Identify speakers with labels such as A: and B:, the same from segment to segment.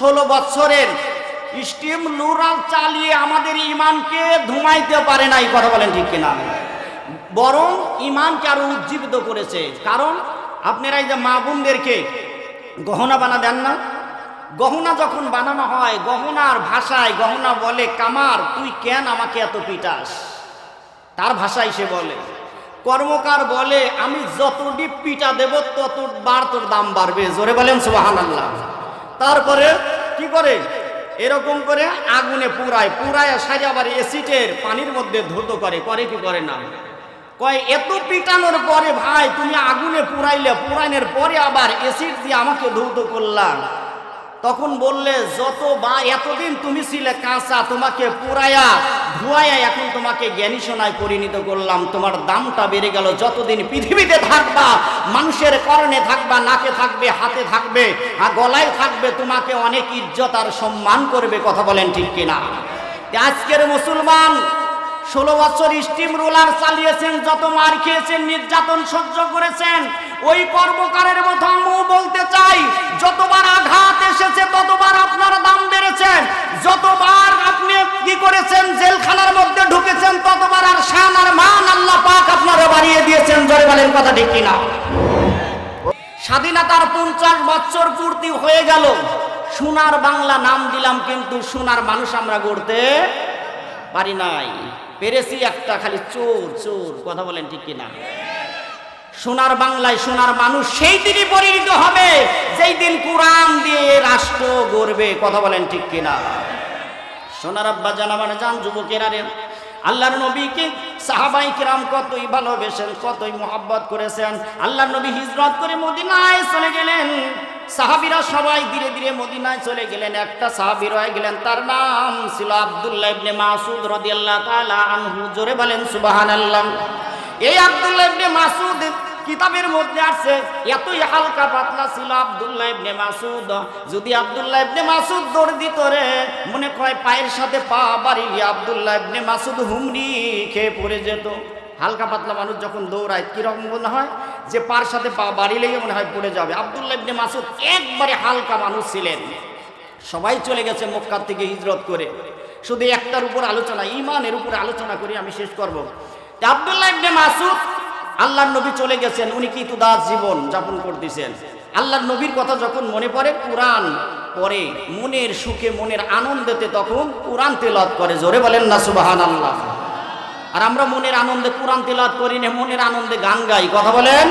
A: ষোলো বৎসরের স্টিম নুরাল চালিয়ে আমাদের ইমানকে ধুমাইতে পারে নাই, কথা বলেন ঠিক কিনা? বরং ইমানকে আরও উজ্জীবিত করেছে। কারণ আপনারা এই যে মা বোনদেরকে গহনা বানা দেন না? গহনা যখন বানানো হয়, গহনার ভাষায় গহনা বলে, কামার, তুই কেন আমাকে এত পিটাস? তার ভাষায় সে বলে। কর্মকার বলে, আমি যতটি পিটা দেব তত বার তোর দাম বাড়বে। জোরে বলেন সুবাহান আল্লাহ তারপরে কি করে? এরকম করে আগুনে পুরায় পুরায় সাজে আবার এসিটের পানির মধ্যে ধুত করে। করে কি করে না? কয়, এত পিটানোর পরে ভাই, তুমি আগুনে পুরাইলে পুরাইনের পরে আবার এসিড দিয়ে আমাকে ধৌত করলাম তখন বললে যত বা এতদিন তুমি ছিলে কাঁচা, তোমাকে পুরায়া ধুয়ায়া এখন তোমাকে জ্ঞানী সোনায় পরিণত করলাম, তোমার দামটা বেড়ে গেল, যতদিন পৃথিবীতে থাকবা, মানুষের করণে থাকবা, নাকে থাকবে, হাতে থাকবে, আর গলায় থাকবে, তোমাকে অনেক ইজ্জত আর সম্মান করবে, কথা বলেন ঠিক কিনা? আজকের মুসলমান, ষোলো বছর স্টিম রোলার চালিয়েছেন, যত মার খেয়েছেন, নির্যাতন সহ্য করেছেন, ওই কর্মকারের মতো আমিও বলতে চাই যতবার আঘাত এসেছে ততবার আপনার দাম বেড়েছেন যতবার আপনি কি করেছেন জেলখানার মধ্যে ঢুকেছেন ততবার আর শান আর মান আল্লাহ পাক আপনারা বাড়িয়ে দিয়েছেন জোরে বলেন কথা ঠিক কিনা? স্বাধীনতার পঞ্চাশ বছর পূর্তি হয়ে গেল। সোনার বাংলা নাম দিলাম, কিন্তু সোনার মানুষ আমরা গড়তে পারি নাই। পেরেছি একটা খালি চোর চোর, কথা বলেন ঠিক কিনা? সোনার বাংলায় সোনার মানুষ সেই দিনই পরিণত হবে, যেই দিন কোরআন দিয়ে রাষ্ট্র গড়বে, কথা বলেন ঠিক কিনা? সোনার আব্বা জানা মানে জান, যুবকেরা রে আল্লাহর নবীকে সাহাবাই কিরাম কতই ভালোবেসেন, কতই মোহাব্বত করেছেন। আল্লাহর নবী হিজরত করে মদিনায় চলে গেলেন। সাহাবিরা সবাই ধীরে ধীরে মদিনায় চলে গেলেন। একটা সাহাবি রয়ে গেলেন, তার নাম ছিল আবদুল্লাহ ইবনে মাসুদ রাদিয়াল্লাহু তাআলা আনহু। জোরে বলেন সুবহানাল্লাহ। এই আবদুল্লাহ ইবনে মাসুদ কিতাবের মধ্যে আছে এতই হালকা পাতলা ছিল আব্দুল্লাহ ইবনে মাসুদ। যদি আব্দুল্লাহ ইবনে মাসুদ দৌড় দিত রে, মনে কয় পায়ের সাথে পা বাড়িলি আবদুল্লাহ ইবনে মাসুদ হুমড়ি খেয়ে পড়ে যেত। হালকা পাতলা মানুষ যখন দৌড়ায়, কীরকম মনে হয়? যে পার সাথে পা বাড়ি লেগে মনে হয় পড়ে যাবে। আব্দুল্লাহ ইবনে মাসুদ একবারে হালকা মানুষ ছিলেন। সবাই চলে গেছে মক্কার থেকে হিজরত করে। শুধু একটার উপর আলোচনা ইমানের উপর আলোচনা করে, আমি শেষ করব। আব্দুল্লাহ ইবনে মাসুদ আল্লাহর নবী চলে গেছেন, উনি কি তুদাস জীবন যাপন করতেছেন? আল্লাহর নবীর কথা যখন মনে পড়ে, কোরআন পরে মনের সুখে, মনের আনন্দেতে তখন কোরআন তেলাত করে। জোরে বলেন না সুবাহান আল্লাহ আর আমরা মনের আনন্দে কোরআন তেলাত করি না, মনের আনন্দে গান গাই। কথা বলেন?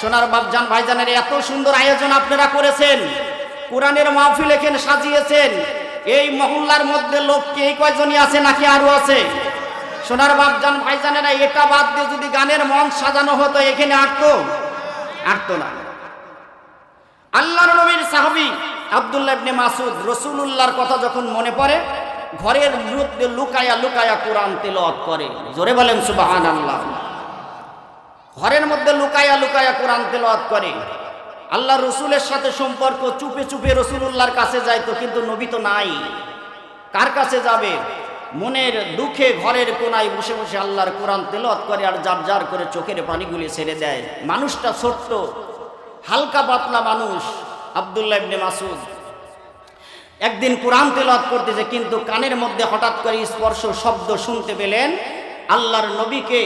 A: সোনার বাপজান ভাইজানের এত সুন্দর আয়োজন আপনারা করেছেন। কোরআনের মাহফিল এখানে সাজিয়েছেন। এই মহল্লার মধ্যে লোক কে কয়জনই আছে নাকি আরও আছে? সোনার বাপজান ভাইজানেরা এটা বাদ দিয়ে যদি গানের মন সাজানো হতো, এখানে আটতো? আটতো না। আল্লাহর নবীর সাহাবি আব্দুল্লাহ ইবনে মাসুদ রসুলুল্লাহর কথা যখন মনে পড়ে, ঘরের মধ্যে লুকায়া লুকায়া কোরআন তেলাওয়াত করে। জোরে বলেন সুবাহান আল্লাহ ঘরের মধ্যে লুকায়া লুকায়া কোরআন তেলাওয়াত করে। আল্লাহ রসুলের সাথে সম্পর্ক চুপে চুপে রসুলুল্লাহর কাছে যাইতো, কিন্তু নবী তো নাই। কার কাছে যাবে? মনের দুঃখে ঘরের কোনায় বসে বসে আল্লাহর কোরআন তেলত করে আর যার যার করে চোখের পানিগুলি ছেড়ে দেয়। মানুষটা ছোট্ট, হালকা পাতলা মানুষ, আবদুল্লাহ ইবনে মাসুদ একদিন কোরআন তেলত করতেছে, কিন্তু কানের মধ্যে হঠাৎ করে স্পর্শ শব্দ শুনতে পেলেন, আল্লাহর নবীকে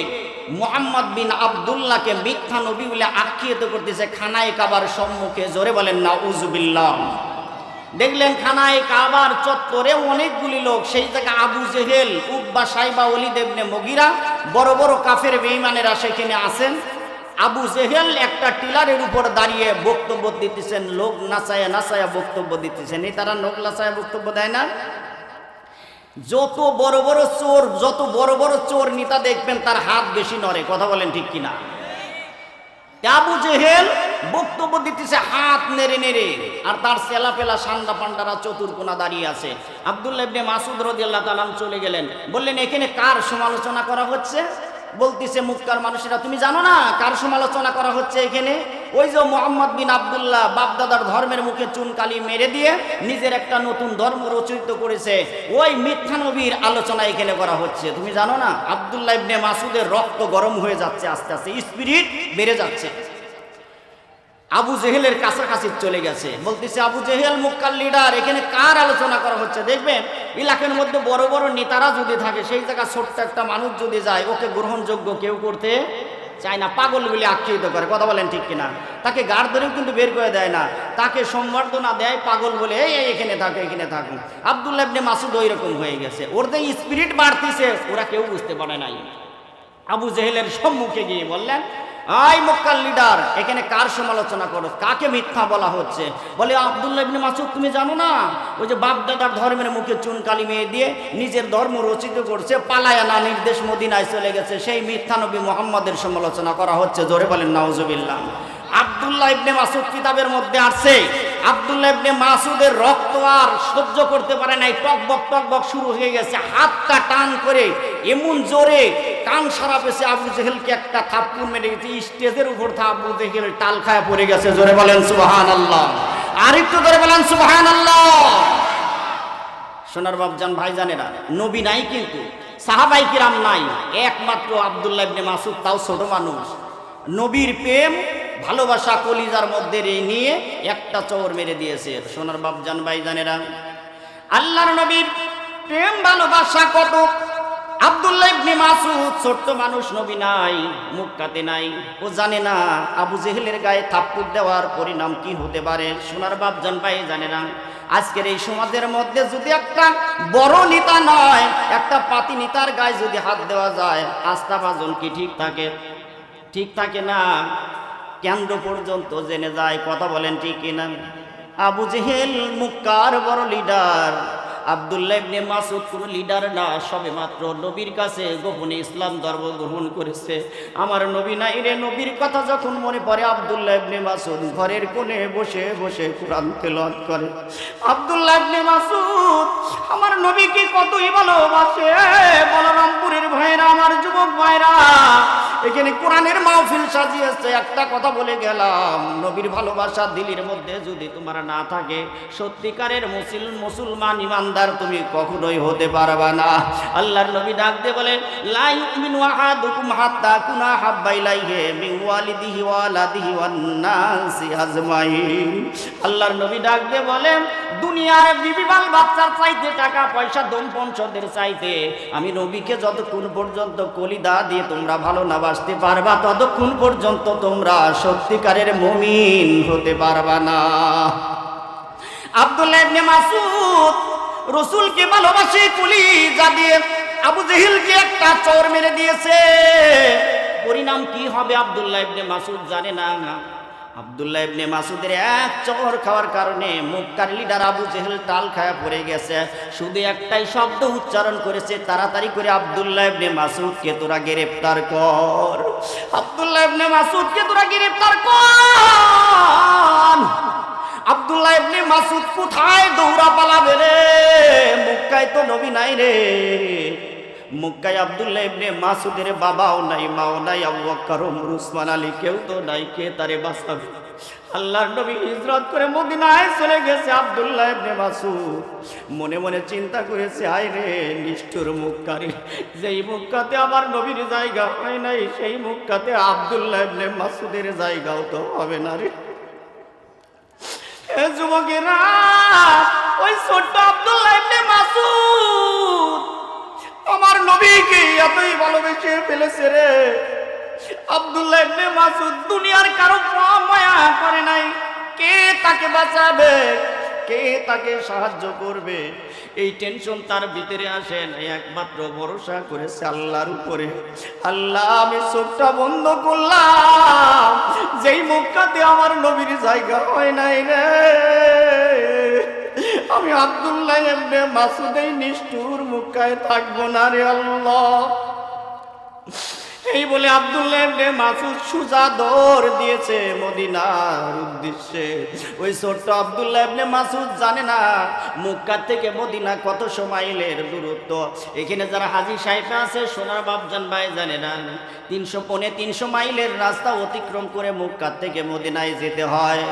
A: মোহাম্মদ বিন আবদুল্লাহকে মিথ্যা নবী বলে আখ্যায়িত করতেছে, খানায় কাবার সম্মুখে জোরে বলেন না উজবিল্লাহ দেখলেন খানায় কাবার চত্বরে অনেকগুলি লোক, সেই জায়গায় আবু জেহেল, উব্বা সাইবা অলি দেবনে মগিরা, বড় বড় কাফের বেইমানেরা সেখানে আসেন আবু জেহেল একটা টিলারের উপর দাঁড়িয়ে বক্তব্য দিতেছেন, লোক নাচায়া নাচায়া বক্তব্য দিতেছেন। এই তারা লোক নাচায়া বক্তব্য দেয় না? যত বড় বড় চোর, যত বড় বড় চোর নেতা দেখবেন, তার হাত বেশি নড়ে, কথা বলেন ঠিক কিনা? আবু জেহেল বক্তব্য দিতেছে, হাত নেড়ে নেড়ে। আর তার সেলা পেলা সান্দা পান্ডারা চতুর্কোনা দাঁড়িয়ে আছে। আবদুল্লাহ ইবনে মাসুদ রাদিয়াল্লাহু তাআলা চলে গেলেন। বললেন, এখানে কার সমালোচনা করা হচ্ছে? বলতিছে, মুক্কার মানুষেরা, তুমি জানো না কার সমালোচনা করা হচ্ছে এখানে? ওই যে মোহাম্মদ বিন আবদুল্লাহ বাপদাদার ধর্মের মুখে চুনকালি মেরে দিয়ে নিজের একটা নতুন ধর্ম রচিত করেছে। ওই মিথ্যা নবীর আলোচনা এখানে করা হচ্ছে। তুমি জানো না? আবদুল্লাহ ইবনে মাসুদের রক্ত গরম হয়ে যাচ্ছে আস্তে আস্তে স্পিরিট বেড়ে যাচ্ছে। আবু জেহেলের কাছাকাছি চলে গেছে। বলতেছে, আবু জেহেল মুক্কার লিডার এখানে কার আলোচনা করা হচ্ছে? দেখবেন এলাকার মধ্যে বড় বড় নেতারা যদি থাকে, সেই জায়গা ছোট্ট একটা মানুষ যদি যায়, ওকে গ্রহণযোগ্য কেউ করতে চায় না পাগল বলে আখ্যায়িত করে, কথা বলেন ঠিক কিনা? তাকে গাড় ধরেও কিন্তু বের করে দেয় না। তাকে সম্বর্ধনা দেয় পাগল বলে, এই এখানে থাকো, এখানে থাকুন আবদুল্লাহ মাসুদ ওই রকম হয়ে গেছে। ওর যে স্পিরিট বাড়তিছে, ওরা কেউ বুঝতে পারে নাই। আবু জেহেলের সম্মুখে গিয়ে বললেন, আই মক্কার লিডার, এখানে কার সমালোচনা করো? কাকে মিথ্যা বলা হচ্ছে? বলে, আব্দুল্লাহ ইবনে মাসুদ তুমি জানো না? ওই যে বাপ দাদার ধর্মের মুখে চুন কালি মেয়ে দিয়ে নিজের ধর্ম রচিত করছে, পালায়া না নির্দেশ মদিনায় চলে গেছে, সেই মিথ্যা নবী মোহাম্মদের সমালোচনা করা হচ্ছে। জোরে বলেন, নাউজুবিল্লাহ। আব্দুল্লাহ ইবনে মাসুদ কিতাবের মধ্যে আসছে, আব্দুল্লাহ ইবনে মাসুদের রক্ত আর সহ্য করতে পারে নাই, টকবক টকবক শুরু হয়ে গেছে, হাতটা টান করে, এমন জোরে কান সারা পেছে আবু জেহেলকে একটা থাপ্পুর মেরে গেছে, স্টেজের উপর আবু জেহেল টাল খায় পড়ে গেছে। জোরে বলেন সুবাহান আল্লাহ আরেকটু জোরে বলেন সুবাহান আল্লাহ সোনার ভাই নবী নাই কিন্তু, সাহাবাই কিরাম নাই, একমাত্র আব্দুল্লাহ ইবনে মাসুদ, তাও ছোট মানুষ। নবীর প্রেম, ভালোবাসা, কলিজার মধ্যে নিয়ে একটা চোর মেরে দিয়েছে। সোনার বাবজান ভাই জানেরা আল্লাহর নবীর প্রেম, ভালোবাসা কত? আব্দুল্লাহ ইবনে মাসুদ ছোট্ট মানুষ, নবী নাই, মুখ কাতে নাই, ও জানে না আবু জেহেলের গায়ে থাপ্পড় দেওয়ার পরিণাম কি হতে পারে, সোনার বাপ জান ভাই জানে না। আজকের এই সমাজের মধ্যে যদি একটা বড় নেতা নয়, একটা পাতি নেতার গায়ে যদি হাত দেওয়া যায়, আস্থা বাজন কি ঠিক থাকে? ঠিক থাকে না। কেন্দ্র পর্যন্ত জেনে যায়, কথা বলেন ঠিক কিনা? আবু জেহেল মুক্কার বড় লিডার আবদুল্লাহ মাসুদ কোনো লিডার না, সবে মাত্র নবীর কাছে গোপনে ইসলাম ধর্ম গ্রহণ করেছে। আমার নবী নাই রে নবীর কথা যখন মনে পড়ে, আবদুল্লাহ ইবনে মাসুদ ঘরের কোণে বসে বসে কোরআন তেলাওয়াত করে। আবদুল্লাহ ইবনে মাসুদ আমার নবীকে কতই ভালোবাসে? বলরামপুরের ভাইরা আমার যুবক ভাইরা এখানে কোরআনের মাহফিল সাজিয়েছে, একটা কথা বলে গেলাম, নবীর ভালোবাসা দিলির মধ্যে যদি তোমার না থাকে, সত্যিকারের মুসিল, মুসলমান ইমানদার তুমি কখনোই হতে পারবা না। আল্লাহর নবী ডাক দিয়ে বলে লা ইউমিনু আহাদুকুম হাত্তা কুনা হাব্বা ইলাইহি মিন ওয়ালিদিহি ওয়া ওয়ালাদিহি ওয়ান নাসি আজমাইন। আল্লাহর নবী ডাক দিয়ে বলেন, দুনিয়ার বিবি বাল বাচ্চার চাইতে টাকা পয়সা দম পঞ্চদের চাইতে আমি নবীকে যতক্ষণ পর্যন্ত কলিদা দিয়ে তোমরা ভালো না বাসতে পারবা ততক্ষণ পর্যন্ত তোমরা সত্যিকারের মমিন হতে পারবা না। আব্দুল্লাহ ইবনে মাসুদ রসুলকে ভালোবাসে কুলি যা দিয়ে আবু জেহিলকে একটা চোর মেরে দিয়েছে। পরিণাম কি হবে আব্দুল্লাহ ইবনে মাসুদ জানে না না। আব্দুল্লাহ ইবনে মাসুদের এক চর খাওয়ার কারণে মুক্কার লিডার আবু জেহেল টাল খায়া পড়ে গেছে। শুধু একটাই শব্দ উচ্চারণ করেছে, তাড়াতাড়ি করে আব্দুল্লাহ ইবনে মাসুদকে তোরা গ্রেফতার কর। আবদুল্লাহ ইবনে মাসুদকে তোরা গ্রেফতার কর। আব্দুল্লাহ ইবনে মাসুদ কোথায় দৌড়া পালাবে রে মুক্কায় তো নবী নাই রে। মুক্কায় আব্দুল্লাহ ইবনে মাসুদের বাবাও নাই, মাও নাই, আবু বকর ওমর উসমান, আলী, কেউ তো নাই, কে তারে বাঁচাবে? আল্লাহর নবী হিজরত করে মদিনায় চলে গেছে আব্দুল্লাহ ইবনে মাসুদ। মনে মনে চিন্তা করেছে, আয় রে নিষ্ঠুর মুক্কারে, যেই মুক্কাতে আমার নবীর জায়গা হয় নাই, সেই মুক্কাতে আব্দুল্লাহ ইবনে মাসুদের জায়গাও তো হবে না রে। যুবকেরা, ওই ছোট্ট আব্দুল্লাহ ইবনে মাসুদ ভালোবেসে ফেলেছে রে। আব্দুল্লাহ ইবনে মাসুদ দুনিয়ার কারও মায়া করে নাই। কে তাকে বাঁচাবে? কে তাকে সাহায্য করবে? এই টেনশন তার ভিতরে আসে না একমাত্র ভরসা করেছে আল্লাহর উপরে। আল্লাহ, আমি চোখটা বন্ধ করলাম। যেই মুখটাতে আমার নবীর জায়গা হয় নাই রে। আমি আব্দুল্লাহ এমনি মাসুদেই নিষ্ঠুর মুখায় থাকব না রে আল্লাহ। এই বলে আব্দুল্লাহ মাসুদ সুজা দৌড় দিয়েছে মদিনার উদ্দেশ্যে। ওই ছোট্ট আব্দুল্লাহ মাসুদ জানে না মক্কা থেকে মদিনা কত মাইলের দূরত্ব। এখানে যারা হাজি সাহেব আছে, সোনার বাপজান ভাই জানে না। তিনশো পনে তিনশো মাইলের রাস্তা অতিক্রম করে মক্কা থেকে মদিনায় যেতে হয়।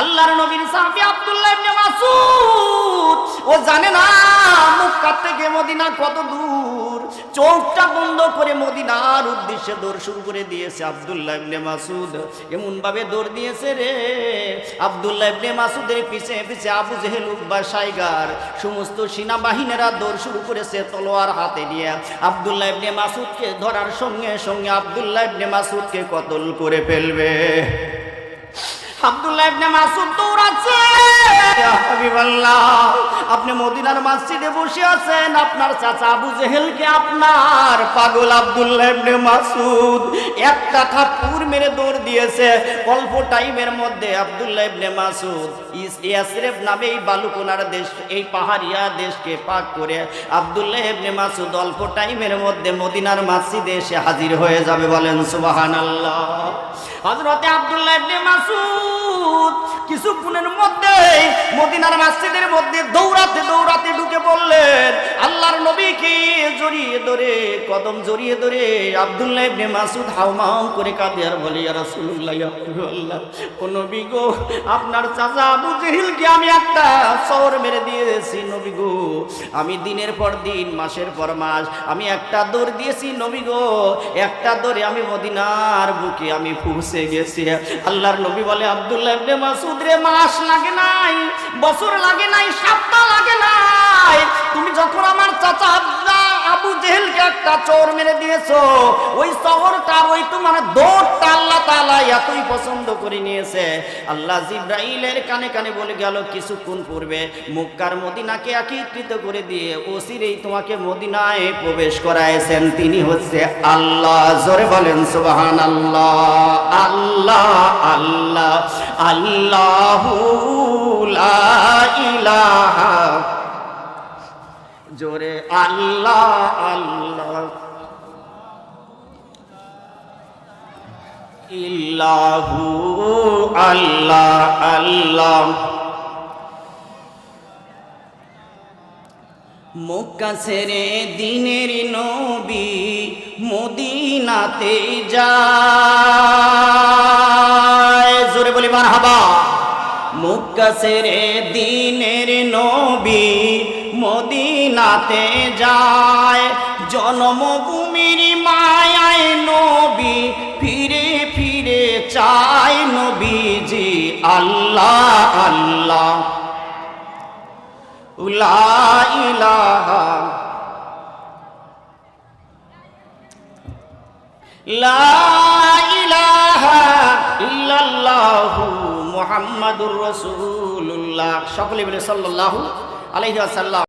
A: আল্লাহর নবীর সাহাবী আব্দুল্লাহ ইবনে মাসুদ ও জানে না মুক্কা থেকে মদিনা কত দূর। চোখটা বন্ধ করে মদিনার উদ্দেশ্যে দৌড় শুরু করে দিয়েছে আব্দুল্লাহ ইবনে মাসুদ এমন ভাবে দৌড় দিয়েছে রে। আব্দুল্লাহ ইবনে মাসুদের পিছে পিছে আবু জেহেল উব্বা সাইগার সমস্ত সেনাবাহিনীরা দৌড় শুরু করেছে তলোয়ার হাতে নিয়ে। আব্দুল্লাহ ইবনে মাসুদকে ধরার সঙ্গে সঙ্গে আব্দুল্লাহ ইবনে মাসুদকে কতল করে ফেলবে। আব্দুল্লাহ মাসুদ আপনি আপনার আপনার পাগল আব্দুল্লাহ মাসুদ একটা থাপ্পড় মেরে দৌড় দিয়েছে। অল্প টাইমের মধ্যে আব্দুল্লাহ ইবনে মাসুদ ইয়াসরিব নামে এই বালুকোনার দেশ এই পাহাড়িয়া দেশকে পাক করে আব্দুল্লাহ ইবনে মাসুদ অল্প টাইমের মধ্যে মদিনার মসজিদে এসে হাজির হয়ে যাবে বলেন, সুবহানাল্লাহ। হযরতে আব্দুল্লাহ ইবনে মাসুদ কিছুক্ষণের মধ্যে মদিনার মসজিদের মধ্যে দৌড়াতে দৌড়াতে ঢুকে নবীকে জড়িয়ে ধরে, কদম জড়িয়ে ধরে আব্দুল্লাহ ইবনে মাসুদ হাউমাউ করে কাঁদে আর বলে, ইয়া রাসূলুল্লাহ, ইয়া আপনার চাচা আবু আমি একটা সর মেরে দিয়েছি, নবী গো। আমি দিনের পর দিন, মাসের পর মাস, আমি একটা দৌড় দিয়েছি, নবী গো। একটা দৌড়ে আমি মদিনার বুকে আমি পৌঁছে গেছি। আল্লাহর নবী বলে, আব্দুল্লাহ ইবনে মাসুদ রে, মাস লাগে নাই, বছর লাগে নাই, সপ্তাহ লাগে নাই। তুমি যখন আমার চাচা আব্দা আবু জেহেলকে একটা চোর মেরে দিয়েছ। ওই শহরটা ওই তোমার দৌড়টা আল্লাহ তাআলা এতই পছন্দ করে নিয়েছে। আল্লাহ জিব্রাইলের কানে কানে বলে গেল, কিছুক্ষণ পূর্বে মুক্কার মদিনাকে একীকৃত করে দিয়ে ওসিরেই তোমাকে মদিনায় প্রবেশ করাইছেন। তিনি হচ্ছে আল্লাহ, জোরে বলেন সুবাহান আল্লাহ আল্লাহ আল্লাহ আল্লাহু ইলাহা জোরে আল্লাহ আল্লাহ। ইল্লাহু আল্লাহ আল্লাহ। ছেড়ে দিনের নবী মদিনাতে যায়। জোরে বলি মার হাবা মক্কা দিনের নবী মদিনাতে যায়। জন্মভূমির মায়ায় নবী ফিরে ফিরে চায় নবীজি আল্লাহ আল্লাহ। লা ইলাহা। লা ইলাহা ইল্লাল্লাহু মুহাম্মাদুর রসুল্লাহ সকলে বলে সাল্লাহ আলাইহি ওয়াসাল্লাম